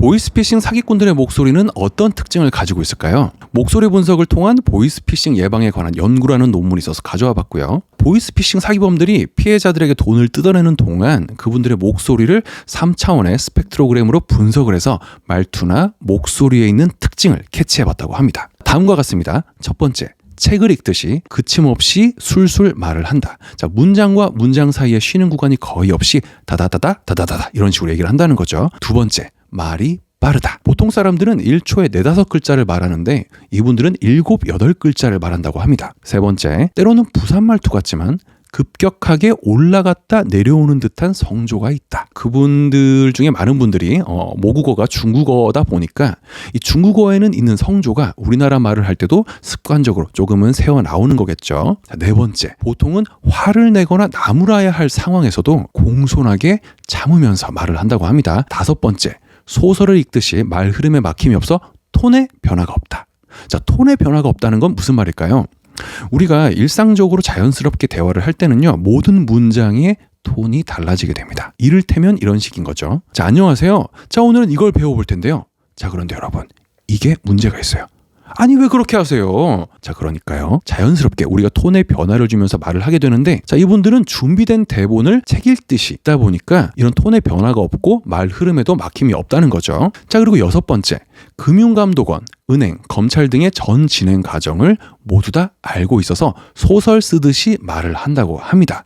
보이스피싱 사기꾼들의 목소리는 어떤 특징을 가지고 있을까요? 목소리 분석을 통한 보이스피싱 예방에 관한 연구라는 논문이 있어서 가져와 봤고요. 보이스피싱 사기범들이 피해자들에게 돈을 뜯어내는 동안 그분들의 목소리를 3차원의 스펙트로그램으로 분석을 해서 말투나 목소리에 있는 특징을 캐치해 봤다고 합니다. 다음과 같습니다. 첫 번째. 책을 읽듯이 그침없이 술술 말을 한다. 자, 문장과 문장 사이에 쉬는 구간이 거의 없이 다다다다 다다다다 이런 식으로 얘기를 한다는 거죠. 두 번째, 말이 빠르다. 보통 사람들은 1초에 네다섯 글자를 말하는데 이분들은 일곱 여덟 글자를 말한다고 합니다. 세 번째, 때로는 부산 말투 같지만 급격하게 올라갔다 내려오는 듯한 성조가 있다. 그분들 중에 많은 분들이 어, 모국어가 중국어다 보니까 이 중국어에는 있는 성조가 우리나라 말을 할 때도 습관적으로 조금은 새어 나오는 거겠죠. 자, 네 번째, 보통은 화를 내거나 나무라야 할 상황에서도 공손하게 참으면서 말을 한다고 합니다. 다섯 번째, 소설을 읽듯이 말 흐름에 막힘이 없어 톤의 변화가 없다. 자, 톤의 변화가 없다는 건 무슨 말일까요? 우리가 일상적으로 자연스럽게 대화를 할 때는요, 모든 문장의 톤이 달라지게 됩니다. 이를테면 이런 식인 거죠. 자, 안녕하세요. 자, 오늘은 이걸 배워볼 텐데요. 자, 그런데 여러분, 이게 문제가 있어요. 아니 왜 그렇게 하세요? 자 그러니까요 자연스럽게 우리가 톤의 변화를 주면서 말을 하게 되는데 자 이분들은 준비된 대본을 책 읽듯이 있다 보니까 이런 톤의 변화가 없고 말 흐름에도 막힘이 없다는 거죠. 자 그리고 여섯 번째 금융감독원, 은행, 검찰 등의 전 진행 과정을 모두 다 알고 있어서 소설 쓰듯이 말을 한다고 합니다.